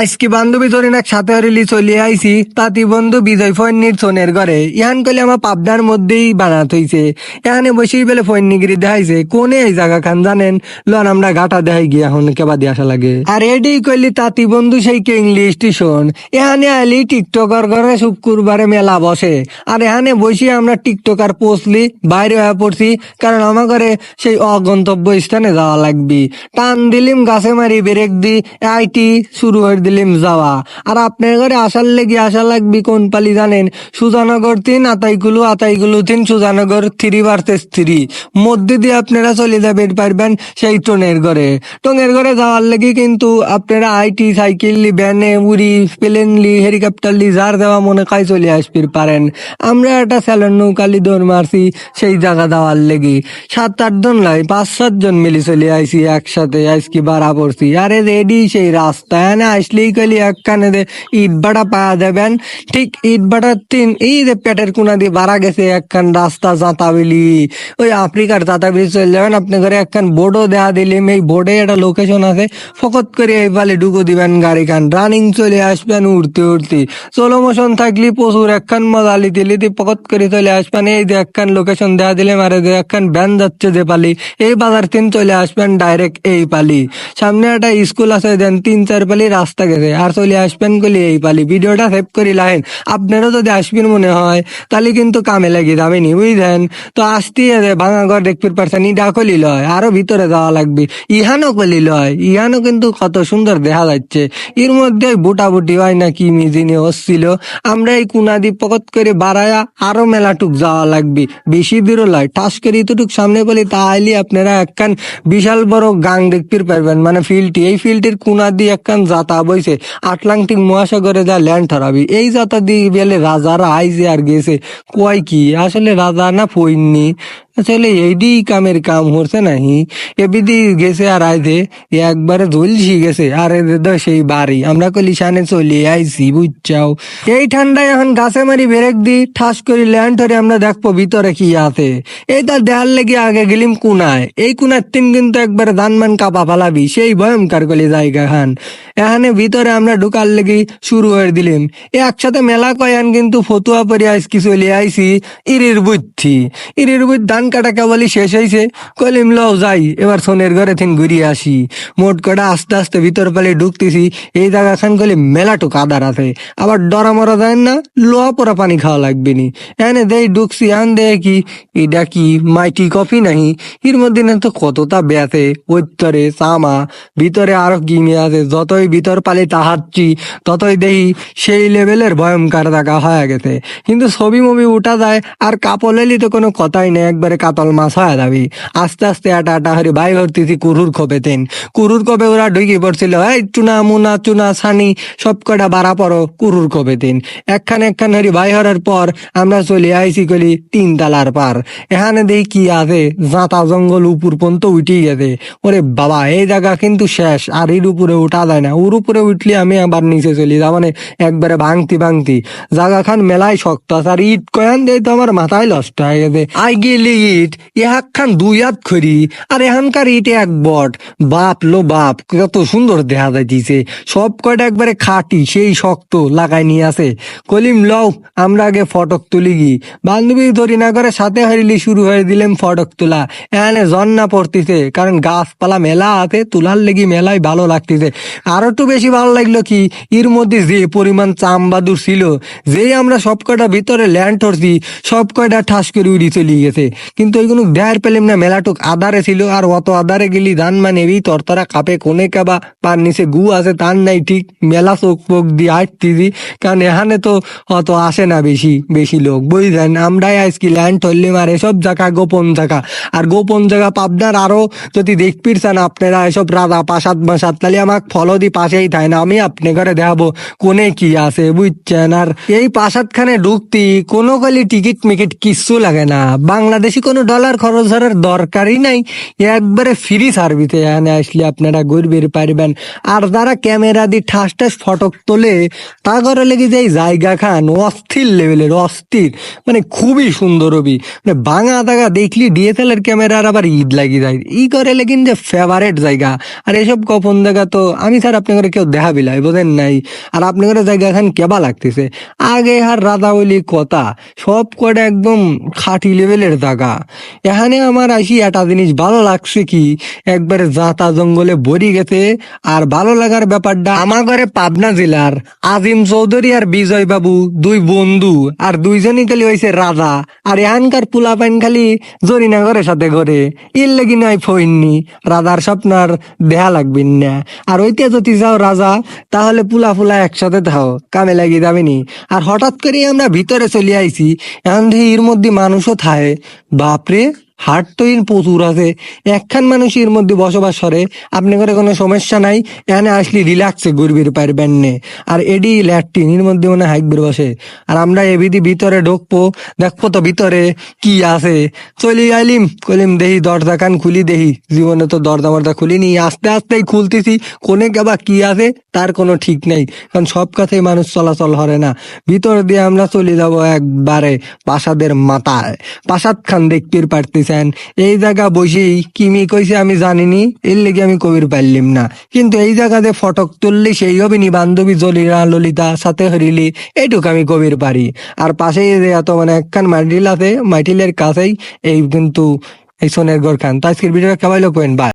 আজকে বান্ধবী জরিনাক সাথে হরিলি চলে আইছি, তাতি বন্ধু বিজয় ফৈনির সোনের ঘরে। ইহান কইলে আমার পাবনার মধ্যেই বানাত হইছে। এখানে বসেই বেলে ফৈনিগিরি দেখাইছে, কোনে এই জায়গা খান জানেন? লন, আমরা ঘাটা দেখাই গিয়া এখন কেবা দিয়ে আসা লাগে। আর এডি কইলি তাতি বন্ধু সেই কিংলি স্টেশন এখানে আইলি টিকটকার ঘরে শুক্রবারে মেলা বসে। আর এখানে বসে আমরা টিকটকার পৌঁছলি বাইরে হয়ে পড়ছি, কারণ আমার ঘরে সেই অগন্তব্য স্থানে যাওয়া লাগবে। টান দিলিম, গাছে মারি ব্রেক দি, আইটি শুরু করে দিলিম যাওয়া। আর আপনার ঘরে আসার লেগে আসা লাগবে কোন পালি জানেন? সুজানগর তিন আতাইগুলো আতাইগুলো তিন, সুজানগর থ্রি ভার্সেস থ্রি। মধ্যে দিয়ে আপনারা চলে যাবেন, পারবেন সেই টনের ঘরে। টনের ঘরে যাওয়ার লেগে কিন্তু আপনারা আইটি, সাইকেল লি ভ্যানে উড়ি, প্লেন লি, হেলিকপ্টার লি, যার দেওয়া মনে কাজ চলে আসতে পারেন। আমরা একটা স্যালন নৌকালি দৌড় মারছি সেই জায়গা দেওয়ার লেগে। সাত, আট জন লাই পাঁচ, সাত জন মিলে চলে আইছি একসাথে আজকে বাড়া পড়ছি। আরে রেডি সেই রাস্তা এনে আসলেই কলি এক কানে ইট বাড়া পাওয়া দেবেন ঠিক ইট বাড়ার তিন এই যে পেটের কোনা দিয়ে বাড়া গেছে একখান রাস্তা জাতাবিলি ওই আফ্রিকার জাতাবিলি চলে যাবেন আপনি ঘরে একখান বোর্ডও দেয়া দিলিম এই বোর্ডে একটা লোকেশন আছে ফকত করে এই পালে ঢুকো দিবেন গাড়ি খান রানিং চলে আসবেন উড়তে উড়তে চলো মোশন থাকলি প্রচুর একখান মজা লিতে লিতে পকত করে চলে আসবেন এই যে একখান লোকেশন দেয়া দিলে মারে যে একখান ভ্যান যাচ্ছে যে পালি এই বাজার তিন চলে আসবেন ডাইরেক্ট এই পালি সামনে একটা স্কুল আছে দেন তিন চার পালি রাস্তা গেছে। আর চলে আসবেন কলি এই পালি। ভিডিওটা সেভ করি লাইন। আপনারও যদি আসবেন মনে হয়, তাহলে কিন্তু কামে লাগি যাবেনি বুঝলেন? তো আসতেই আছে ভাঙা ঘর দেখতে পারছেন, ইডা কলি লয়, আরও ভিতরে যাওয়া লাগবে। ইহানো কলি লয় ইহানো কিন্তু কত সুন্দর দেখা যাচ্ছে। এর মধ্যে বুটাবুটি হয় না কি মিজিনি হচ্ছিল, আমরা এই কুনা দিয়ে পকত করে বাড়ায়া আরও মেলাটুক যাওয়া লাগবে। বেশি দূরও লয়। ঠাস করে এতটুক সামনে বলি, তাহলে আপনারা একখান বিশাল বড় গাং দেখতে পারবেন মানে ফিল্ডটি। এই ফিল্ডটির কুনা দিয়ে একখান যাতা বইছে, আটলান্টিক মহাসাগরে যা ল্যান্ড ধরাবি এই যাতা দিয়ে গেলে রাজারা আইজে আর গেছে, কয় কি? আসলে রাজা না ফইননি? আসলে এইডি কামের কাম হচ্ছে নাহি। এবিদি গেছে আর আইতে একবারে ঝলসি গেছে, আর সেই বাড়ি। আমরা কলি সানে চলে, আইছি, বুঝছাও। এই ঠান্ডায় এখন গাছে মারি ব্রেক দি, ঠাস করি ল্যান্ড ধরে আমরা দেখব ভিতরে কি আছে। এই তার দেয়াল লেগে আগে গেলিম কুনায়। এই কুনার তিন কিন্তু একবারে দানমান কাপা ফালাবি, সেই ভয়ঙ্কর কলি জায়গা খান। এখানে ভিতরে আমরা ঢুকার লেগে শুরু হয়ে দিলিম। এ একসাথে মেলা কয়ান কিন্তু ফতুয়া পরে আইসকি চলে আইছি, ইরির বুদ্ধি ইরির বুদ্ধি ধান কাটা কেবলই শেষ হয়েছে কলিম লও যাই, এবার সোনের ঘরে থিন ঘুরিয়ে আসি। মোট কটা আস্তে আস্তে ভিতর পালে ঢুকতেছি, এই জায়গা খান কলি মেলাটুক আদার আছে। আবার ডরা মরা যায় না, লোয়া পরা পানি খাওয়া লাগবে নি। এনে দেই ঢুকছি, আন দে কি এটা কি, মাইটি কফি নাহি? এর মধ্যে না তো কতটা ব্যাথে উত্তরে চামা, ভিতরে আরও কি মেয়ে আছে, যতই ভিতর পালি তাহাচ্ছি, ততই দেখি সেই লেভেলের ভয়ঙ্কর দেখা হয়ে গেছে। কিন্তু ছবি মুভি উঠা যায়, আর কাপড় তো কোনো কথাই নেই, একবারে কাতল মাছ, হয়ে যাবি আস্তে আস্তে আটা আটা হরি ভাই ভর্তিছি কুরুর খোপে তেন। কুরুর কবে ওরা ঢুকি পড়ছিল, এই চুনা মুনা, চুনা ছানি সব কটা বাড়া পড়ো কুরুর কবে দিন একখান একখান হরি ভাই হরার পর আমরা চলে আইসি কলি তিন তালার পার। এখানে দেখি কি আছে, জাঁতা জঙ্গল উপর পর্যন্ত উঠি গেছে। ওরে বাবা, এই জায়গা কিন্তু শেষ, আর এর উপরে উঠা যায় না। ওর উপরে উঠলে আমি আবার নিচে চলি যা মানে একবারে ভাঙতি ভাঙতি। জায়গা খান মেলায় শক্ত আছে, আর ইট কয়ান দেয় তো আমার মাথায় নষ্ট হয়ে গেছে। আই গেলি ইট খান দুই হাত খড়ি, আর এখানকার ইট এক বট। বাপ লো বাপ, কত সুন্দর দেখা যাইতেছে। সব কয়টা একবারে খাটি, সেই শক্ত লাগাই নিয়ে আছে। কলিম, লও, আমরা আগে ফটক তুলি গি। বান্ধবী ধরি না করে সাথে হারিলি শুরু হয়ে দিলাম ফটক তোলা। এখানে জন্না পড়তিছে, কারণ গাছপালা মেলা আছে, তুলার লেগে মেলায় ভালো লাগতেছে। আরও একটু বেশি ভালো লাগল কি, এর মধ্যে যে পরিমাণ চামবাদুর ছিল, যেই আমরা সব কয়টা ভিতরে ল্যান্ড ধরছি, সব কয়টা ঠাস করে উড়ি চলে গেছে। কিন্তু ওইগুলো দেয়ার পেলাম না, মেলাটুক আদারে ছিল, আর অত আদারে গেলি ধান মানে এই তরতরা কাপে কোনে কাবা, পার নিচে গু আছে তার নাই ঠিক, মেলা চোখ পোক দিয়ে আটতিছি কারণ এখানে তো অত আসে না বেশি বেশি লোক, বুঝলেন? আমরাই আজকে ল্যান্ড ধরলাম আর এসব জায়গা গোপন জায়গা, আর গোপন জায়গা পাবনার আরও যদি দেখপিরছেন আপনারা, এসব রাজা পাশাত মাসাত তাহলে আমাকে ফলো দি পাশেই থাকে না আমি আপনি ঘরে দেখাবো কোনে কি আছে, বুঝছেন? আর এই পাশাত খানে ঢুকতি, কোনো গলি টিকিট মিকিট কিচ্ছু লাগে না, বাংলাদেশি কোনো ডলার খরচ করার দরকারই নাই। একবারে ফ্রি সার্ভিসে এখানে আসলে আপনারা ঘুরবির পারবেন। আর যারা ক্যামেরা দিয়ে ঠাস ঠাস ফটক তোলে, তা করে লেগে যায় জায়গা খান অস্থির লেভেলের অস্থির। মানে খুবই সুন্দর হবি মানে বাঙা দাগা দেখলি ডিএসএলআর ক্যামেরার আবার ঈদ লাগি যায়। ই করে লেগিন যে ফেভারেট জায়গা। আর এসব কপন জায়গা তো আমি স্যার আপনাদের কেউ দেখাবি লাই বোঝেন নাই। আর আপনাদের জায়গা খান কেবা লাগতেছে। আগে আর রাধা বলি কথা। সব কটা একদম খাঁটি লেভেলের জায়গা। এখানে আমার আসি একটা জিনিস ভালো লাগছে কি, একবারে জাতা জঙ্গলে ভরি গেছে, আর ভালো লাগার ব্যাপারটা আমার ঘরে পাবনা জেলার আজিম চৌধুরী আর বিজয় বাবু, দুই বন্ধু, আর দুইজনই খালি হয়েছে রাজা। আর এখানকার পুলা পাইন খালি জরিনাগরের সাথে ঘরে। এর লাগি নাই ফইননি, রাজার স্বপ্নার দেহা লাগবেন না। আর ওইতে যদি যাও রাজা, তাহলে পুলা ফুলা একসাথে থাও, কামে লাগি যাবেনি। আর হঠাৎ করে আমরা ভিতরে চলে আইসি এখন এর মধ্যে মানুষও থায় বাপরে! হাট তো এর প্রচুর আছে। একখান মানুষ এর মধ্যে বসবাস করে আপনি করে কোনো সমস্যা নাই, এখানে আসলে রিল্যাক্সে ঘুরবির পারবেন নে। আর এডি ল্যাট্রিন, এর মধ্যে মনে হাইকবির বসে। আর আমরা এবিদি ভিতরে ঢুকবো, দেখব তো ভিতরে কি আছে। চলি আইলিম কলিম দেহি, দরজা কান খুলি দেহি। জীবনে তো দরজা মরজা খুলিনি, আস্তে আস্তেই খুলতেছি। কোনে কেবা কি আছে, তার কোনো ঠিক নেই। কারণ সব কাছেই মানুষ চলাচল করে না। ভিতর দিয়ে আমরা চলে যাব একবারে প্রাসাদের মাথায়। প্রাসাদ খান দেখতে পারতেছেন এই জায়গা বসেই কিমি কইছে আমি জানিনি, এর লেগে আমি কবির পারলিম না। কিন্তু এই জায়গাতে ফটক তুললি সেই হবে নি বান্ধবী জলিরা ললিতা, সাথে হরিলি এইটুকু আমি কবির পারি। আর পাশেই এত মানে একখান মাটিল আছে, মাটিলের কাছেই এই কিন্তু এই সোনের গড় খান। তো আজকের ভিডিওটা কেমন বাই।